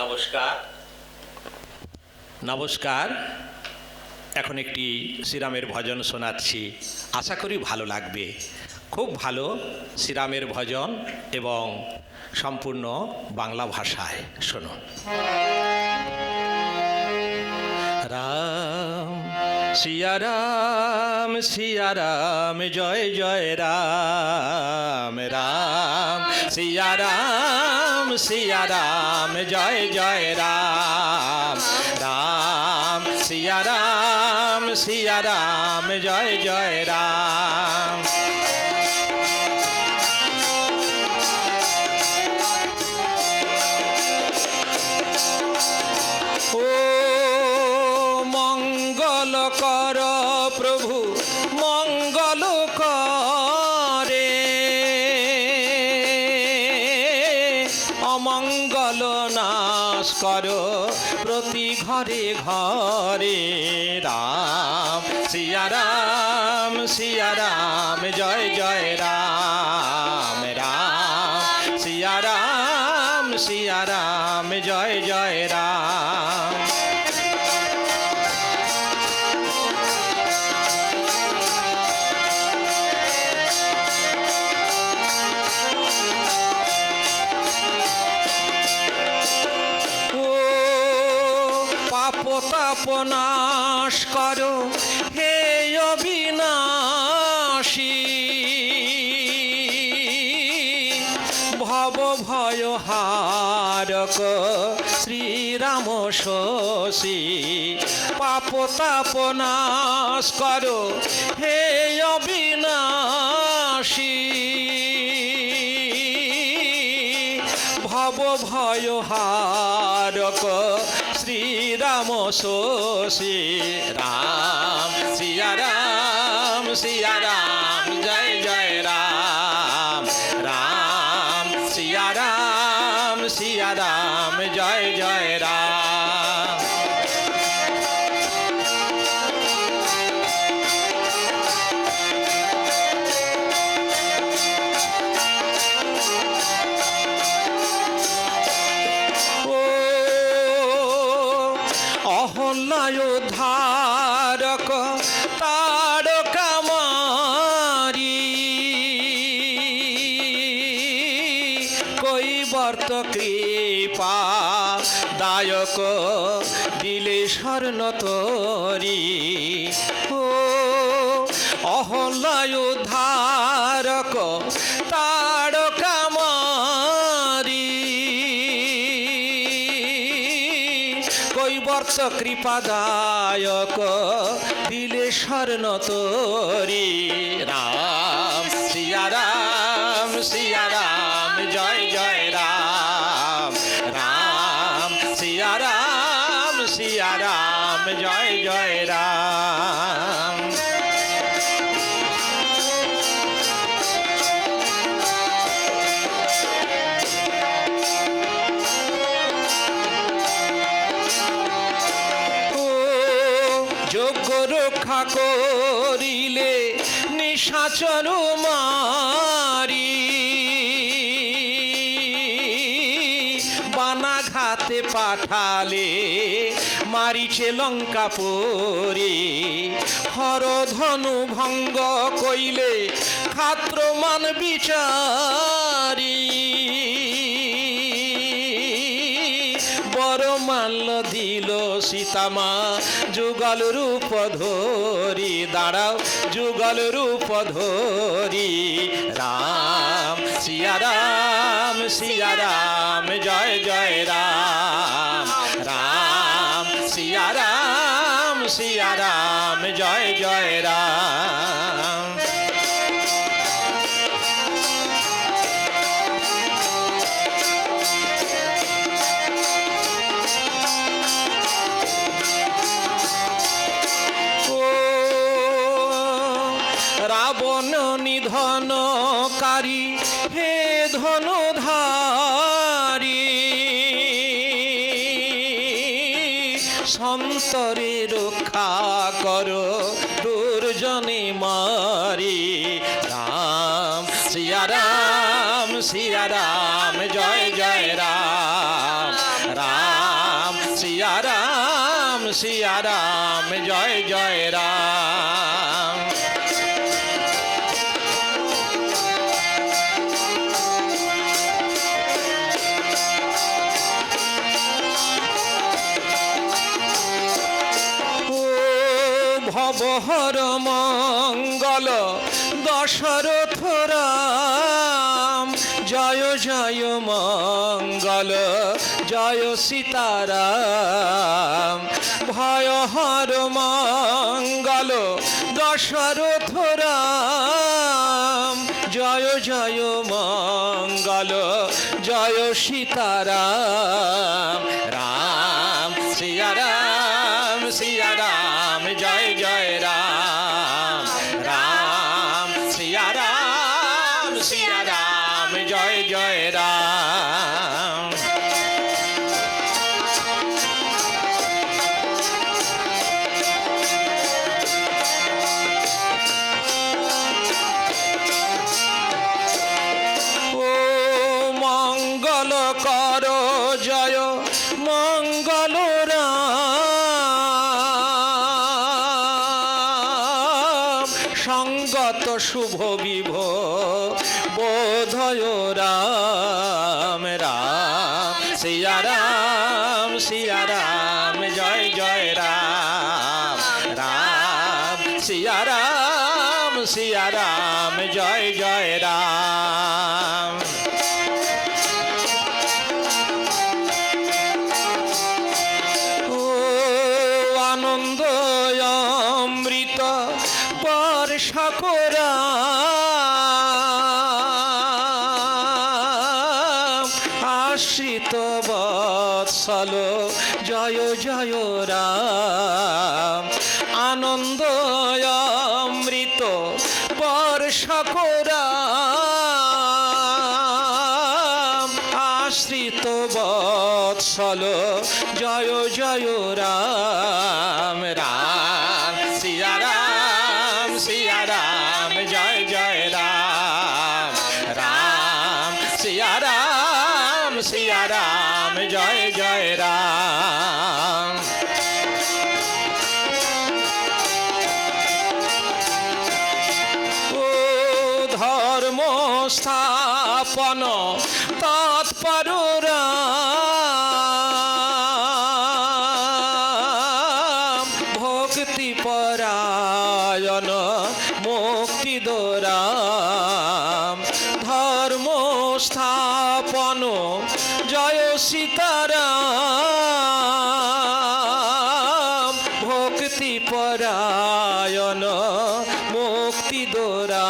নমস্কার। নমস্কার। এখন একটি শ্রীরামের ভজন শোনাচ্ছি। আশা করি ভালো লাগবে। খুব ভালো শ্রীরামের ভজন এবং সম্পূর্ণ বাংলা ভাষায়। শোনো সিয়া রাম সিয়া রাম, জয় জয় রাম রাম। সিয়া রাম সিয়া রাম, জয় জয় রাম রাম। সিয়া রাম সিয়া রাম, জয় জয় রাম। অমঙ্গল নাশ করো। প্রতি ঘরে ঘরে রাম সিয়ারাম সিয়ারাম জয় জয় রাম রাম। সিয়ারাম সিয়ারাম জয় জয় রাম। পাপ তাপ নাশ করো, হে অবিনাশী। ভব ভয় হারক শ্রীরাম শশী। পাপ তাপ নাশ করো, হে অবিনাশী। ভব ভয় হারক শ্রীরাম শশী, রাম, সিয়া রাম সিয়া রাম, জয় জয় রাম রাম, সিয়া রাম সিয়া রাম, জয় জয় রাম। অহল্লায় ধারক তারকামারি কৈবর্ত কৃপা দায়ক দিলে স্বর্ণ তরি। ও অহল্লায় ধারক তারকামারি কৃপাদায়ক দিলে স্বর্ণ তরি। রাম সিয়া রাম সিয়া রাম। রক্ষা করিলে নিশাচর মারি। বানাঘাতে পাঠালে মারিছে লঙ্কা পরি। হরধনু ভঙ্গ কইলে খাত্রমান বিচারি। বড় মাল্য দিল সীতামা, যুগল রূপ ধরি, দাঁড়াও, যুগল রূপ ধরি। রাম সিয়ারাম রাম, সিয়া রাম, জয় জয় রাম। রাম সিয়ারাম রাম, সিয়া রাম, জয় জয় রাম। নিধনকারী হে ধনুধারী। সন্তরে রক্ষা করো, দুর্জনে মারি। রাম সিয়া রাম সিয়া রাম, জয় জয় রাম। রাম সিয়া রাম, জয় জয় রাম। ভবহর মঙ্গল, দশরথ রাম। জয় জয় মঙ্গল, জয় সীতারাম। ভয়হর মঙ্গল, দশরথ রাম। জয় জয় মঙ্গল, জয় সীতারাম। রাম সিয়া রাম। সঙ্গত শুভ বিভ বোধয় রাম রাম সিয়া রাম জয় জয় রাম রাম সিয়া রাম রাম, জয় জয় রাম। ও বৎসল জয় জয় রাম। আনন্দ তৎপর রাম। ভক্তি পরায়ণ মুক্তি দোরাম ধর্ম স্থাপন জয় সীতারাম। ভক্তি পরায়ণ মুক্তি দোরাম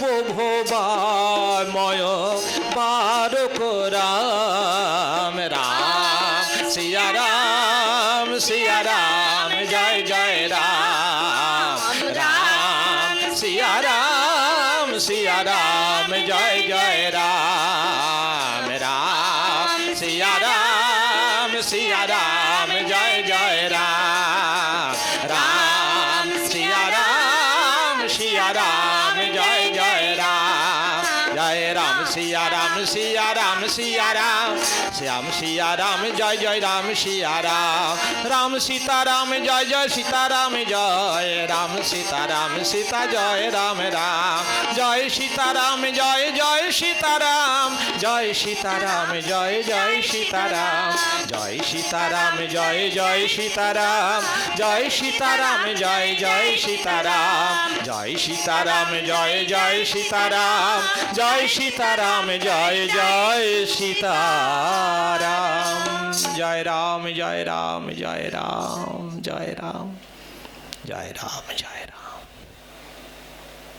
সর্বভবাময় পারক রাম রাম সিয়া রাম সিয়া রাম, জয় জয় রাম রাম। সিয়া রাম সিয়া রাম, জয় জয় রাম রাম সিয়া রাম সিয়া রাম। সিয়া রাম সিয়া রাম শ্যাম সিয়া রাম জয় জয়, রাম সিয়া রাম। রাম সীতা, রাম জয় জয়, সীতা, রাম জয়। রাম সীতা রাম সীতা, জয়, রাম রাম। জয় সীতা, রাম জয় জয়, সীতা, রাম। জয় সীতা, রাম জয় জয়, সীতা, রাম। জয় সীতা, রাম জয় জয়, সীতা, রাম। জয় সীতা, রাম জয় জয়, সীতা, রাম। জয় সীতা, রাম জয় জয়, সীতা, রাম। জয় সীতা, রাম জয় জয়, সীতা। রাম জয় রাম জয় রাম জয় রাম জয় রাম জয় রাম জয়